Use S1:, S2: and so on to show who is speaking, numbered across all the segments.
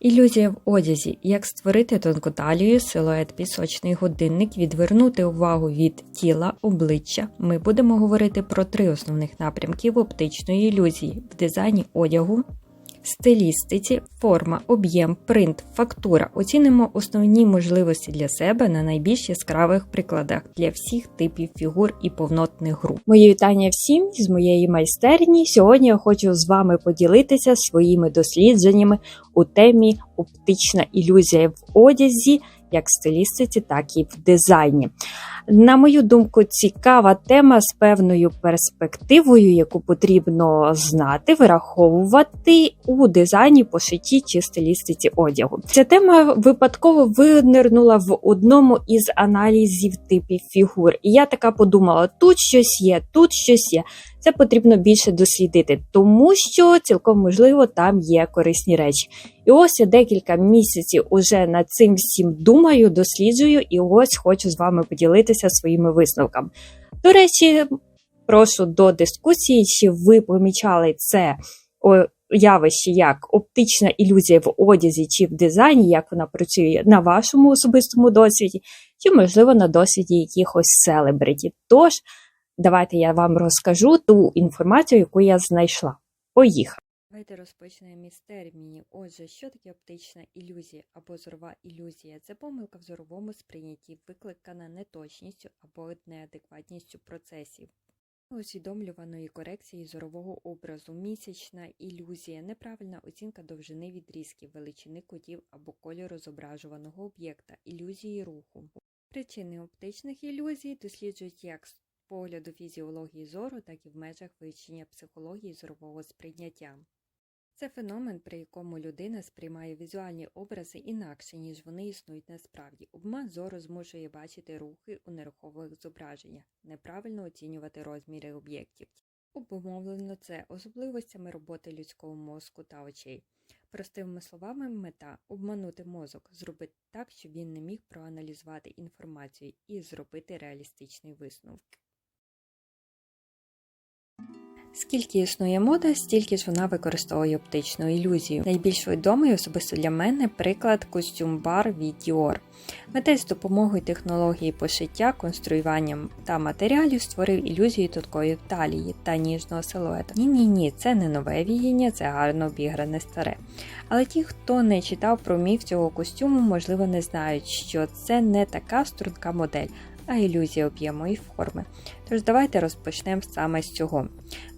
S1: Ілюзія в одязі. Як створити тонку талію, силует пісочний годинник, відвернути увагу від тіла, обличчя. Ми будемо говорити про три основних напрямків оптичної ілюзії в дизайні одягу, стилістиці, форма, об'єм, принт, фактура. Оцінимо основні можливості для себе на найбільш яскравих прикладах для всіх типів фігур і повнотних груп.
S2: Мої вітання всім з моєї майстерні. Сьогодні я хочу з вами поділитися своїми дослідженнями у темі оптична ілюзія в одязі, як в стилістиці, так і в дизайні. На мою думку, цікава тема з певною перспективою, яку потрібно знати, враховувати у дизайні, пошитті чи стилістиці одягу. Ця тема випадково винирнула в одному із аналізів типів фігур. І я така подумала: тут щось є, тут щось є. Це потрібно більше дослідити, тому що цілком можливо там є корисні речі. І ось я декілька місяців уже над цим всім думаю, досліджую, і ось хочу з вами поділитися своїми висновками. До речі, прошу до дискусії, чи ви помічали це явище як оптична ілюзія в одязі чи в дизайні, як вона працює на вашому особистому досвіді, чи, можливо, на досвіді якихось селебриті. Тож, давайте я вам розкажу ту інформацію, яку я знайшла. Поїхали.
S1: Давайте розпочнемо із термінів. Отже, що таке оптична ілюзія або зорова ілюзія? Це помилка в зоровому сприйнятті, викликана неточністю або неадекватністю процесів. Усвідомлюваної корекції зорового образу, місячна ілюзія, неправильна оцінка довжини відрізків, величини кутів або кольору зображуваного об'єкта, ілюзії руху. Причини оптичних ілюзій досліджують як з погляду фізіології зору, так і в межах вивчення психології зорового сприйняття. Це феномен, при якому людина сприймає візуальні образи інакше, ніж вони існують насправді. Обман зору змушує бачити рухи у нерухомих зображеннях, неправильно оцінювати розміри об'єктів. Обумовлено це особливостями роботи людського мозку та очей. Простими словами, мета обманути мозок, зробити так, щоб він не міг проаналізувати інформацію і зробити реалістичний висновок. Скільки існує мода, стільки ж вона використовує оптичну ілюзію. Найбільш відомий особисто для мене приклад костюм-бар від Dior. Митець з допомогою технології пошиття, конструюванням та матеріалів створив ілюзію тонкої талії та ніжного силуета. Ні, ні, ні, це не нове віяння, це гарно обігране старе. Але ті, хто не читав про міф цього костюму, можливо, не знають, що це не така струнка модель. А ілюзія об'єму і форми. Тож давайте розпочнемо саме з цього.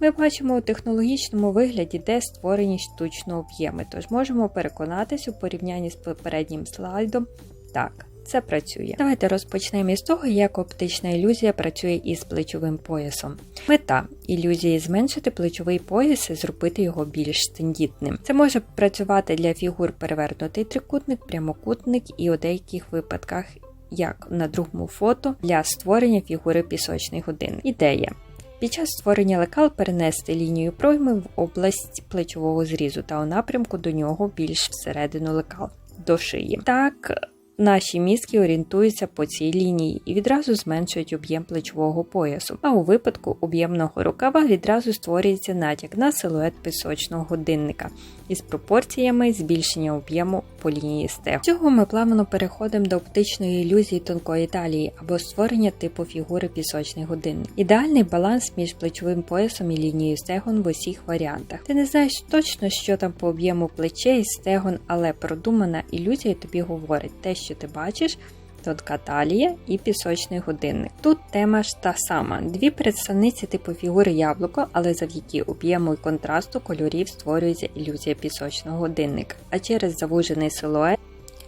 S1: Ми бачимо у технологічному вигляді, де створені штучно об'єми, тож можемо переконатись у порівнянні з попереднім слайдом. Так, це працює. Давайте розпочнемо із того, як оптична ілюзія працює із плечовим поясом. Мета ілюзії зменшити плечовий пояс і зробити його більш тендітним. Це може працювати для фігур перевернутий трикутник, прямокутник і у деяких випадках як на другому фото для створення фігури пісочний годин. Ідея. Під час створення лекал перенести лінію пройми в область плечового зрізу та у напрямку до нього більш всередину лекал до шиї. Так, наші мізки орієнтуються по цій лінії і відразу зменшують об'єм плечового поясу. А у випадку об'ємного рукава відразу створюється натяк на силует пісочного годинника із пропорціями збільшення об'єму по лінії стегу. Цього ми плавно переходимо до оптичної ілюзії тонкої талії або створення типу фігури пісочний годинник. Ідеальний баланс між плечовим поясом і лінією стегон в усіх варіантах. Ти не знаєш точно, що там по об'єму плечей, стегон, але продумана ілюзія тобі говорить те, що ти бачиш. Тонка талія і пісочний годинник. Тут тема ж та сама: дві представниці типу фігури яблуко, але завдяки об'єму і контрасту кольорів створюється ілюзія пісочного годинника. А через завужений силует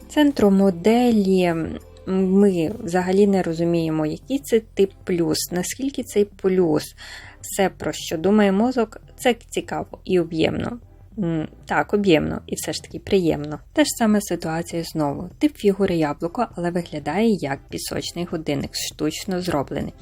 S1: центру моделі ми взагалі не розуміємо, який це тип плюс, наскільки цей плюс, все про що думає мозок, це цікаво і об'ємно. Так, об'ємно і все ж таки приємно. Те ж саме ситуація знову. Тип фігури яблуко, але виглядає як пісочний годинник, штучно зроблений.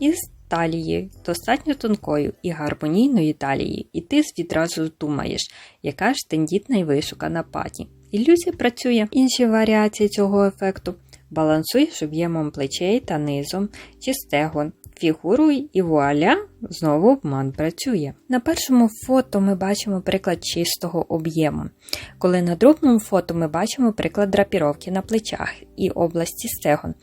S1: Із талії, достатньо тонкою і гармонійної талії, і ти відразу думаєш, яка ж тендітна і вишукана паті. Ілюзія працює. Інші варіації цього ефекту. Балансуєш об'ємом плечей та низом чи стегон. Фігуру і вуаля, знову обман працює. На першому фото ми бачимо приклад чистого об'єму, коли на другому фото ми бачимо приклад драпіровки на плечах і області стегон.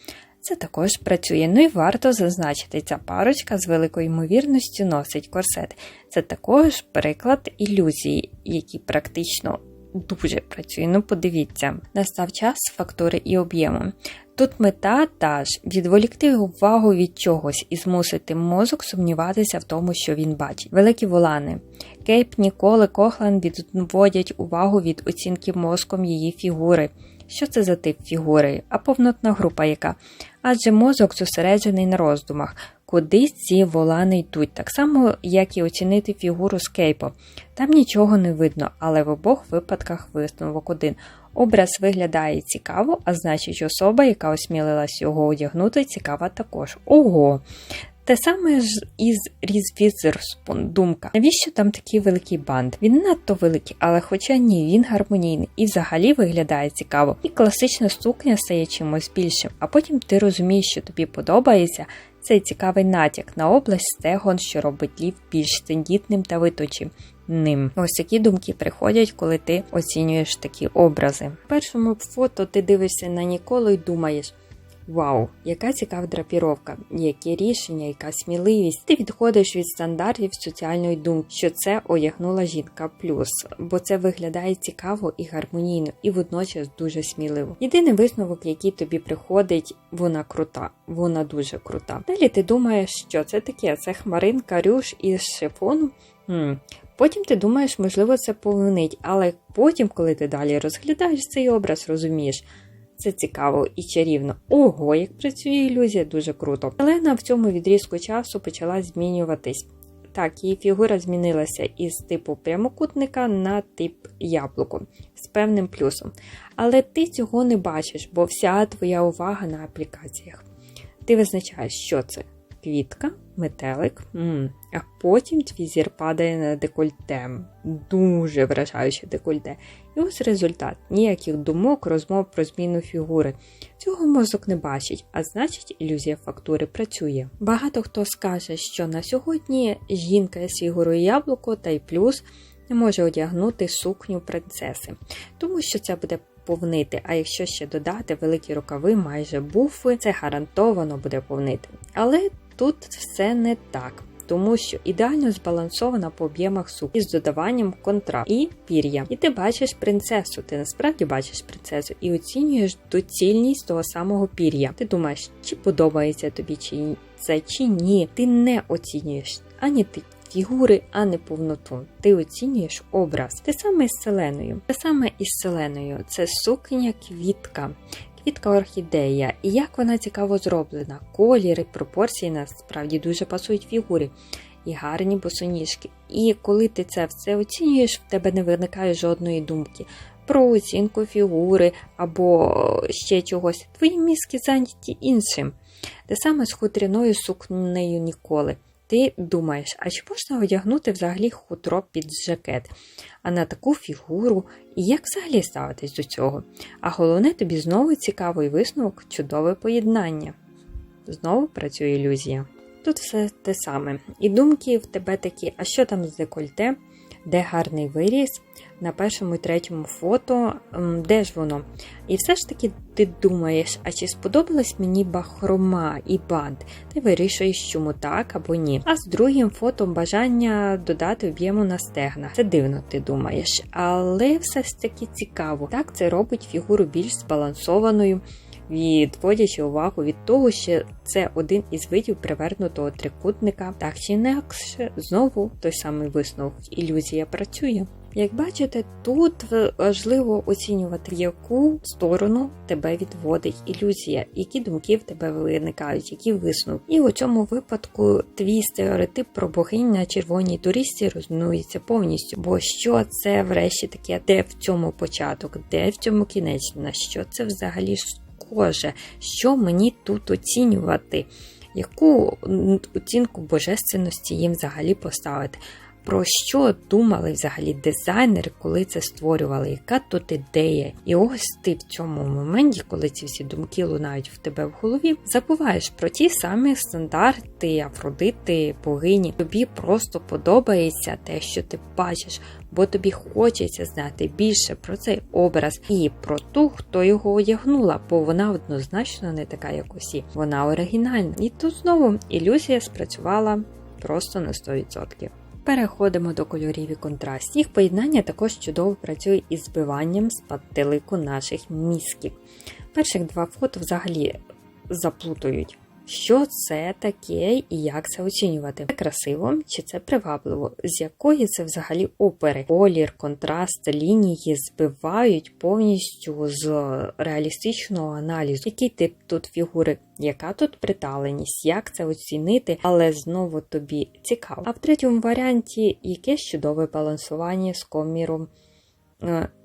S1: Це також працює. Ну і варто зазначити, ця парочка з великою ймовірністю носить корсет. Це також приклад ілюзії, які практично дуже працює. Ну, подивіться, настав час фактури і об'єму. Тут мета та ж відволікти увагу від чогось і змусити мозок сумніватися в тому, що він бачить. Великі волани. Кейп, Ніколи, Кохлан відводять увагу від оцінки мозком її фігури. Що це за тип фігури, а повнотна група яка? Адже мозок зосереджений на роздумах, куди ці волани йдуть, так само, як і оцінити фігуру скейпу. Там нічого не видно, але в обох випадках висновок один. Образ виглядає цікаво, а значить, особа, яка осмілилась його одягнути, цікава також. Ого! Те саме ж із Різвізерспун думка. Навіщо там такий великий бант? Він надто великий, але хоча ні, він гармонійний і взагалі виглядає цікаво. І класична сукня стає чимось більшим, а потім ти розумієш, що тобі подобається. Цей цікавий натяк на область стегон, що робить лів більш тендітним та виточеним. Ось такі думки приходять, коли ти оцінюєш такі образи. В першому фото ти дивишся на Ніколу і думаєш. Вау, яка цікава драпіровка, яке рішення, яка сміливість. Ти відходиш від стандартів соціальної думки, що це одягнула жінка плюс, бо це виглядає цікаво і гармонійно, і водночас дуже сміливо. Єдиний висновок, який тобі приходить, вона крута, вона дуже крута. Далі ти думаєш, що це таке? Це хмаринка рюш із шифону. Хм. Потім ти думаєш, можливо, це полонить, але потім, коли ти далі розглядаєш цей образ, розумієш. Це цікаво і чарівно. Ого, як працює ілюзія, дуже круто. Елена в цьому відрізку часу почала змінюватись. Так, її фігура змінилася із типу прямокутника на тип яблуко з певним плюсом. Але ти цього не бачиш, бо вся твоя увага на аплікаціях. Ти визначаєш, що це квітка, метелик, а потім твій зір падає на декольте. Дуже вражаюче декольте. І ось результат: ніяких думок, розмов про зміну фігури. Цього мозок не бачить, а значить, ілюзія фактури працює. Багато хто скаже, що на сьогодні жінка з фігурою яблуко та й плюс не може одягнути сукню принцеси, тому що це буде повнити. А якщо ще додати великі рукави, майже буфи, це гарантовано буде повнити. Але тут все не так тому що ідеально збалансована по об'ємах суп із додаванням контра і пір'я. І ти бачиш принцесу, ти насправді бачиш принцесу і оцінюєш доцільність того самого пір'я. Ти думаєш, чи подобається тобі чи це, чи ні. Ти не оцінюєш ані ти. Фігури, а не повноту. Ти оцінюєш образ. Те саме із селеною. Те саме із селеною. Це сукня квітка квітка орхідея, і як вона цікаво зроблена. Коліри, пропорції насправді дуже пасують фігурі. І гарні босоніжки. І коли ти це все оцінюєш, в тебе не виникає жодної думки про оцінку фігури або ще чогось. Твої мізки зайняті іншим. Те саме з хутряною сукнею ніколи. Ти думаєш, а чи можна одягнути взагалі хутро під жакет, а на таку фігуру, і як взагалі ставитись до цього? А головне, тобі знову цікавий висновок, чудове поєднання. Знову працює ілюзія. Тут все те саме. І думки в тебе такі, а що там з декольте, де гарний виріс, на першому і третьому фото, де ж воно? І все ж таки ти думаєш, а чи сподобалась мені бахрома і бант? Ти вирішуєш, чому так або ні. А з другим фото бажання додати об'єму на стегна. Це дивно, ти думаєш, але все ж таки цікаво. Так це робить фігуру більш збалансованою. Відводячи увагу від того, що це один із видів привернутого трикутника, так чи інакше, знову той самий висновок. Ілюзія працює. Як бачите, тут важливо оцінювати, яку сторону тебе відводить ілюзія, які думки в тебе виникають, які висновки. І у цьому випадку твій стереотип про богинь на червоній туристі руйнується повністю. Бо що це врешті таке, де в цьому початок, де в цьому кінець, на що це взагалі схоже, що мені тут оцінювати, яку оцінку божественності їм взагалі поставити? Про що думали взагалі дизайнери, коли це створювали? Яка тут ідея? І ось ти в цьому моменті, коли ці всі думки лунають в тебе в голові, забуваєш про ті самі стандарти, афродити, богині. Тобі просто подобається те, що ти бачиш, бо тобі хочеться знати більше про цей образ і про ту, хто його одягнула, бо вона однозначно не така, як усі. Вона оригінальна. І тут знову ілюзія спрацювала просто на 100%. Переходимо до кольорів і контрастів. Їх поєднання також чудово працює із збиванням з пантелику наших мізків. Перших два фото взагалі заплутують. Що це таке і як це оцінювати? Це красиво чи це привабливо? З якої це взагалі опери? Колір, контраст, лінії збивають повністю з реалістичного аналізу. Який тип тут фігури? Яка тут приталеність, як це оцінити, але знову тобі цікаво. А в третьому варіанті якесь чудове балансування з коміром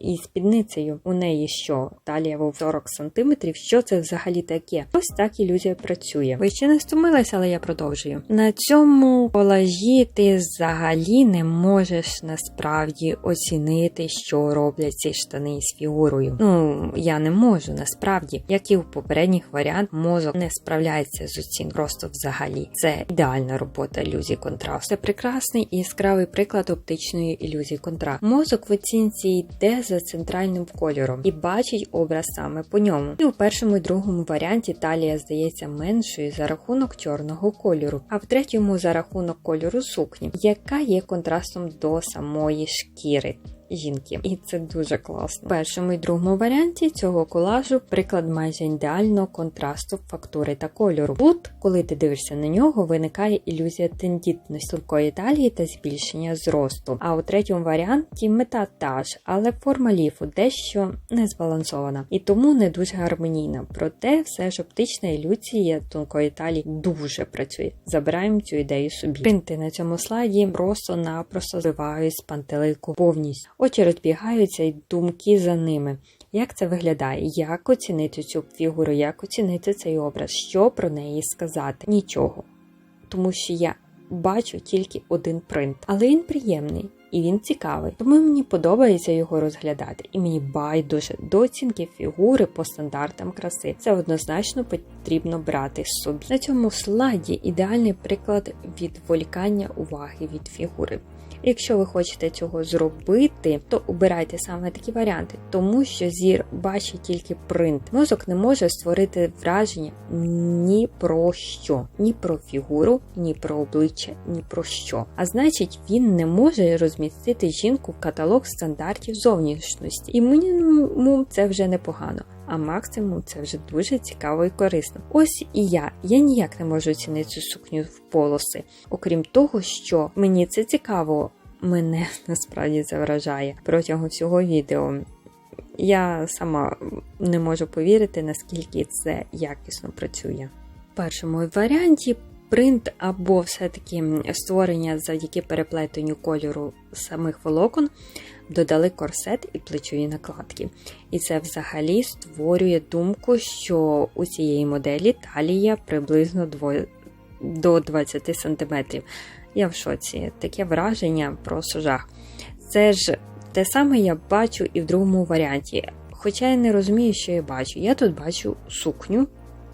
S1: і спідницею. У неї що? Талія в 40 см. Що це взагалі таке? Ось так ілюзія працює. Ви ще не стомилися, але я продовжую. На цьому колажі ти взагалі не можеш насправді оцінити, що роблять ці штани з фігурою. Ну, я не можу насправді, як і в попередніх варіантах, мозок не справляється з оцінкою просто взагалі. Це ідеальна робота ілюзії контрасту. Це прекрасний і яскравий приклад оптичної ілюзії контрасту. Мозок в оцінці йде за центральним кольором і бачить образ саме по ньому. І у першому і другому варіанті талія здається меншою за рахунок чорного кольору, а в третьому за рахунок кольору сукні, яка є контрастом до самої шкіри жінки, і це дуже класно. В першому і другому варіанті цього колажу приклад майже ідеального контрасту фактури та кольору. Тут, коли ти дивишся на нього, виникає ілюзія тендітності тонкої талії та збільшення зросту. А у третьому варіанті мета та ж, але форма ліфу дещо не збалансована і тому не дуже гармонійна. Проте все ж оптична ілюзія тонкої талії дуже працює. Забираємо цю ідею собі. Принти на цьому слайді просто-напросто збивають з пантелику повністю. Очі розбігаються і думки за ними. Як це виглядає? Як оцінити цю фігуру, як оцінити цей образ, що про неї сказати? Нічого. Тому що я бачу тільки один принт, але він приємний і він цікавий. Тому мені подобається його розглядати, і мені байдуже до оцінки фігури по стандартам краси. Це однозначно потрібно брати з собі. На цьому слайді ідеальний приклад відволікання уваги від фігури. Якщо ви хочете цього зробити, то обирайте саме такі варіанти, тому що зір бачить тільки принт. Мозок не може створити враження ні про що, ні про фігуру, ні про обличчя, ні про що. А значить, він не може розмістити жінку в каталог стандартів зовнішності. І мінімум це вже непогано. А максимум це вже дуже цікаво і корисно. Ось і я. Я ніяк не можу оцінити цю сукню в полоси. Окрім того, що мені це цікаво, мене насправді це вражає протягом всього відео. Я сама не можу повірити, наскільки це якісно працює. В першому варіанті принт або все-таки створення завдяки переплетенню кольору самих волокон додали корсет і плечові накладки. І це взагалі створює думку, що у цієї моделі талія приблизно до 20 см. Я в шоці. Таке враження просто жах. Це ж те саме я бачу і в другому варіанті. Хоча я не розумію, що я бачу. Я тут бачу сукню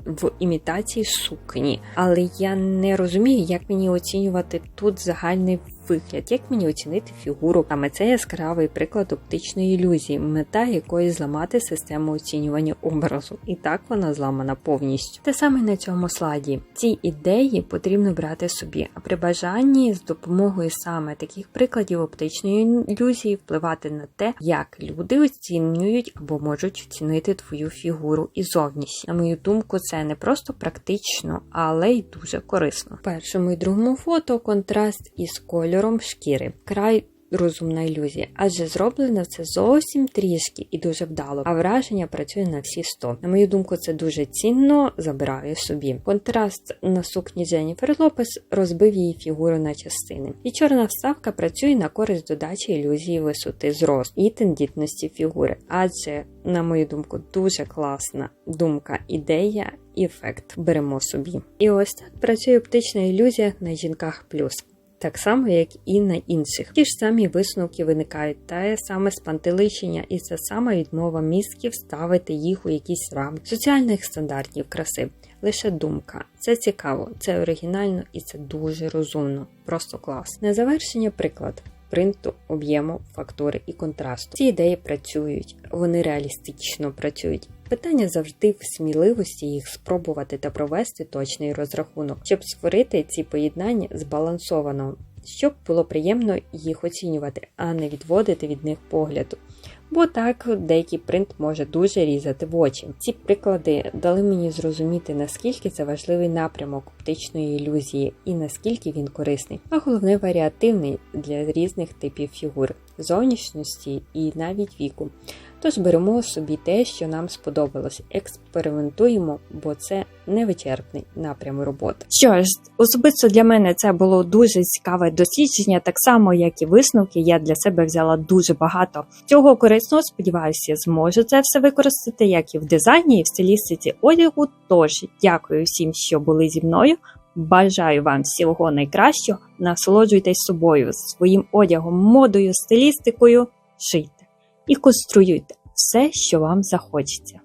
S1: в імітації сукні, але я не розумію, як мені оцінювати тут загальний вигляд, як мені оцінити фігуру. Саме це яскравий приклад оптичної ілюзії, мета якої зламати систему оцінювання образу. І так вона зламана повністю. Те саме на цьому слайді. Ці ідеї потрібно брати собі, а при бажанні з допомогою саме таких прикладів оптичної ілюзії впливати на те, як люди оцінюють або можуть оцінити твою фігуру і зовнішність. На мою думку, це не просто практично, але й дуже корисно. В першому і другому фото контраст із кольором кольором шкіри. Край розумна ілюзія, адже зроблено це зовсім трішки і дуже вдало, а враження працює на всі 100. На мою думку, це дуже цінно забираю собі. Контраст на сукні Дженніфер Лопес розбив її фігуру на частини. І чорна вставка працює на користь додачі ілюзії висоти зросту і тендітності фігури, адже, на мою думку, дуже класна думка, ідея і ефект беремо собі. І ось так працює оптична ілюзія на жінках плюс. Так само, як і на інших. Ті ж самі висновки виникають, те саме спантеличення і це сама відмова мізків ставити їх у якісь рамки соціальних стандартів краси. Лише думка. Це цікаво, це оригінально і це дуже розумно. Просто клас. На завершення приклад. Принту, об'єму, фактури і контрасту. Ці ідеї працюють, вони реалістично працюють. Питання завжди в сміливості їх спробувати та провести точний розрахунок, щоб створити ці поєднання збалансовано, щоб було приємно їх оцінювати, а не відводити від них погляду. Бо так деякий принт може дуже різати в очі. Ці приклади дали мені зрозуміти, наскільки це важливий напрямок оптичної ілюзії і наскільки він корисний, а головне варіативний для різних типів фігур, зовнішності і навіть віку. Тож беремо собі те, що нам сподобалось, експериментуємо, бо це невичерпний напрям роботи.
S2: Що ж, особисто для мене це було дуже цікаве дослідження, так само як і висновки. Я для себе взяла дуже багато цього корисного. Сподіваюся, зможу це все використати, як і в дизайні, і в стилістиці одягу. Тож дякую всім, що були зі мною. Бажаю вам всього найкращого. Насолоджуйтесь собою, своїм одягом, модою, стилістикою, шийте і конструюйте все, що вам захочеться.